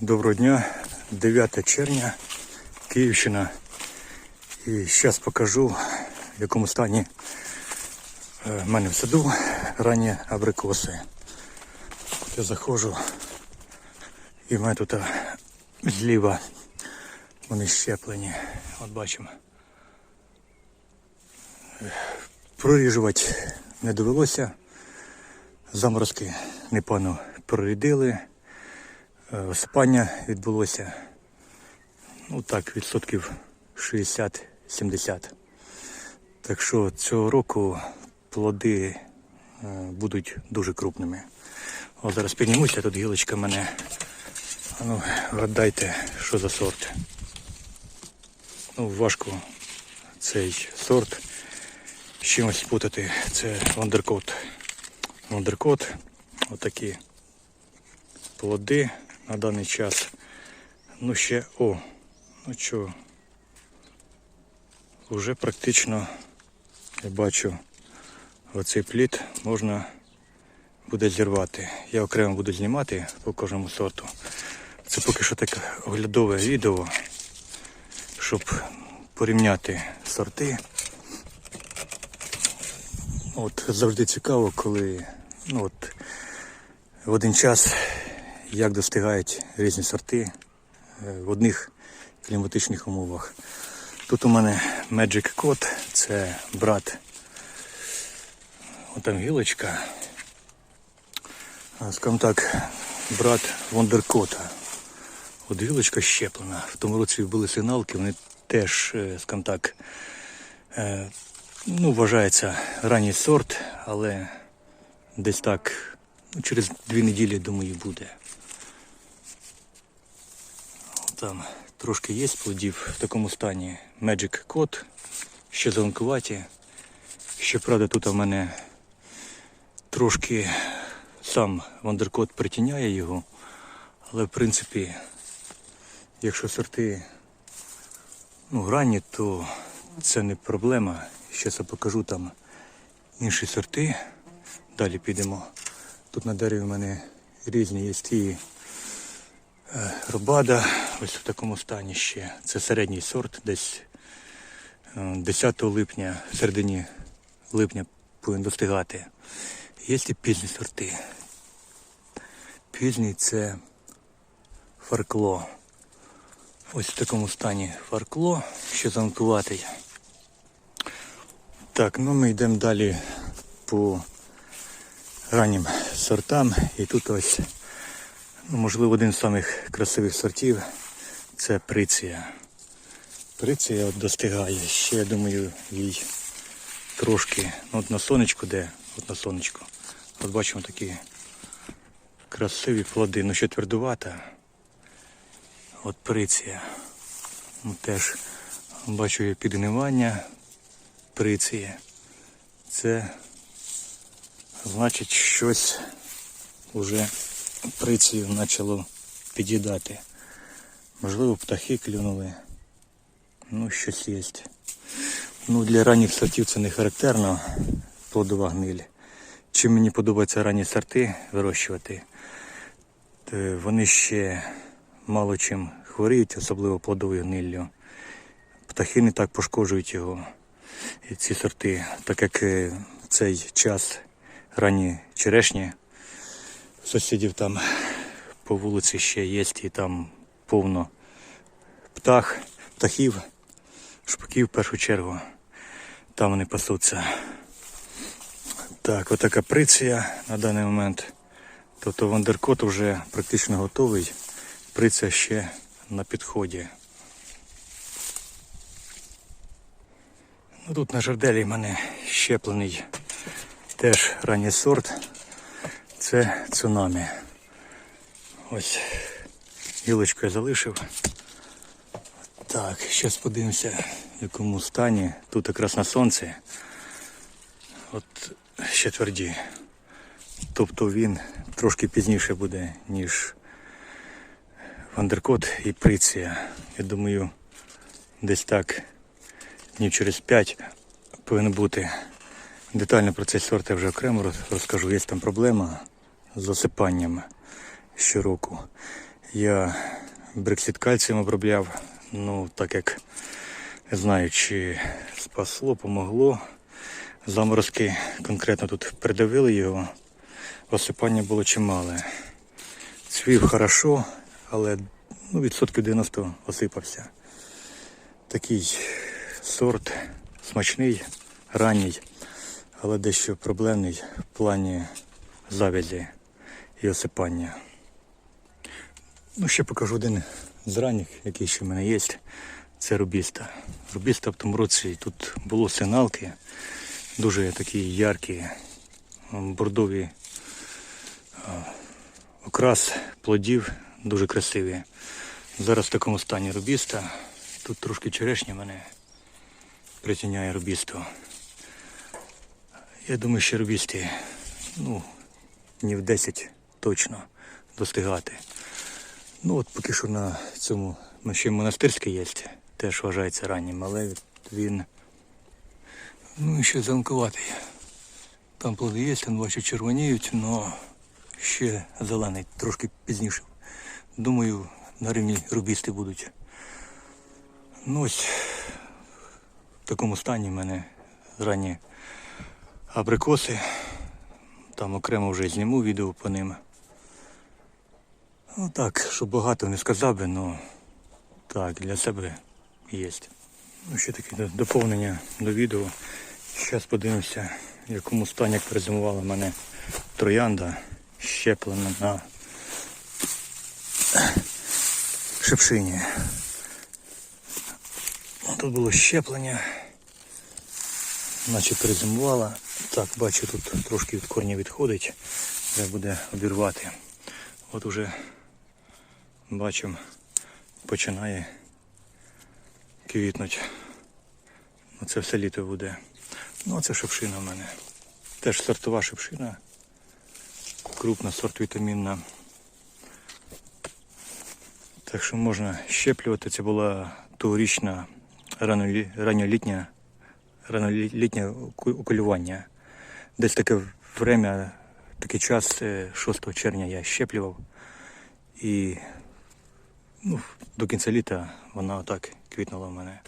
Доброго дня, 9 червня, Київщина. І зараз покажу, в якому стані е, в мене в саду ранні абрикоси. Я заходжу і в мене тут е, зліва вони щеплені. От бачимо. Е, Проріжувати не довелося. Заморозки непогано прорідили. Е, Осипання відбулося ну так, відсотків 60-70. Так що цього року плоди е, будуть дуже крупними. О, зараз піднімуся, тут гілочка мене. Ну, гадайте, що за сорт. Ну, важко цей сорт з чимось спутати. Це вандеркот. Вандеркот. Отакі плоди на даний час. Ну ще о, ну що, вже практично я бачу оцей плід можна буде зірвати. Я окремо буду знімати по кожному сорту. Це поки що таке оглядове відео, щоб порівняти сорти. От завжди цікаво, коли ну от в один час як достигають різні сорти е, в одних кліматичних умовах. Тут у мене Magic Code, це брат. Отам гілочка. Скажімо так, брат Вондеркота. От гілочка щеплена. В тому році були сигналки, вони теж, е, скажімо так, е, ну, вважається ранній сорт, але десь так через дві неділі, думаю, буде. Там трошки є плодів в такому стані. Magic Code, ще зеленкуваті. Щоправда, тут у мене трошки сам вандеркот притіняє його. Але в принципі, якщо сорти ну, ранні, то це не проблема. Зараз я покажу там інші сорти. Далі підемо. Тут на дереві в мене різні є ті е, робада. Ось в такому стані ще. Це середній сорт, десь е, 10 липня, в середині липня повинен достигати. Є і пізні сорти. Пізній це фаркло. Ось в такому стані фаркло, ще занотуватий. Так, ну ми йдемо далі по раннім сортам. І тут ось, ну, можливо, один з самих красивих сортів це приція. Приція от достигає. Ще, я думаю, їй трошки. Ну, от на сонечку де? От на сонечку. От бачимо такі красиві плоди. Ну ще твердувата. От приція. Ну, теж бачу підгнивання приції. Це значить щось уже прицію почало під'їдати. Можливо, птахи клюнули. Ну, щось є. Ну, для ранніх сортів це не характерно плодова гниль. Чим мені подобається ранні сорти вирощувати, то вони ще мало чим хворіють, особливо плодовою гниллю. Птахи не так пошкоджують його. Ці сорти, так як е, цей час ранні черешні, сусідів там по вулиці ще є і там повно птах, птахів, шпаків в першу чергу. Там вони пасуться. Так, отака приція на даний момент. Тобто вандеркот вже практично готовий. Приція ще на підході. Ну, тут на жарделі в мене щеплений теж ранній сорт. Це цунамі. Ось гілочку я залишив. Так, зараз подивимося, в якому стані. Тут якраз на сонці. От ще тверді. Тобто він трошки пізніше буде, ніж Вандеркот і Приція. Я думаю, десь так днів через 5 повинен бути. Детально про цей сорт я вже окремо розкажу. Є там проблема з осипанням щороку. Я брексит кальцієм обробляв. Ну, так як не знаю, чи спасло, помогло. Заморозки конкретно тут придавили його. Осипання було чимале. Цвів хорошо, але ну, відсотків 90 осипався. Такий сорт смачний, ранній, але дещо проблемний в плані завязі і осипання. Ну, ще покажу один з ранніх, який ще в мене є. Це рубіста. Рубіста в тому році тут було сигналки, дуже такі яркі, бордові а, окрас плодів, дуже красиві. Зараз в такому стані рубіста. Тут трошки черешня мене притіняє рубісту. Я думаю, що рубісті, ну, днів 10 точно достигати. Ну от поки що на цьому ну, ще монастирський є, теж вважається раннім, але він ну, ще зеленкуватий. Там плоди є, там бачу червоніють, але ще зелений, трошки пізніше. Думаю, на рівні рубісти будуть. Ну ось в такому стані в мене ранні абрикоси. Там окремо вже зніму відео по ним. Ну так, щоб багато не сказав би, ну так, для себе є. Ну, ще таке доповнення до відео. Зараз подивимося, в якому стані як перезимувала мене троянда щеплена на шипшині. Ну, Тут було щеплення, наче перезимувала. Так, бачу, тут трошки від корня відходить, треба буде обірвати. От уже бачимо, починає квітнуть. Ну, це все літо буде. Ну, це шипшина в мене. Теж сортова шипшина. Крупна сорт вітамінна. Так що можна щеплювати. Це була ранолі- ранньолітня, ранньолітнє оку- окулювання. Десь таке время, такий час, е, 6 червня я щеплював. І ну, до кінця літа вона отак квітнула в мене.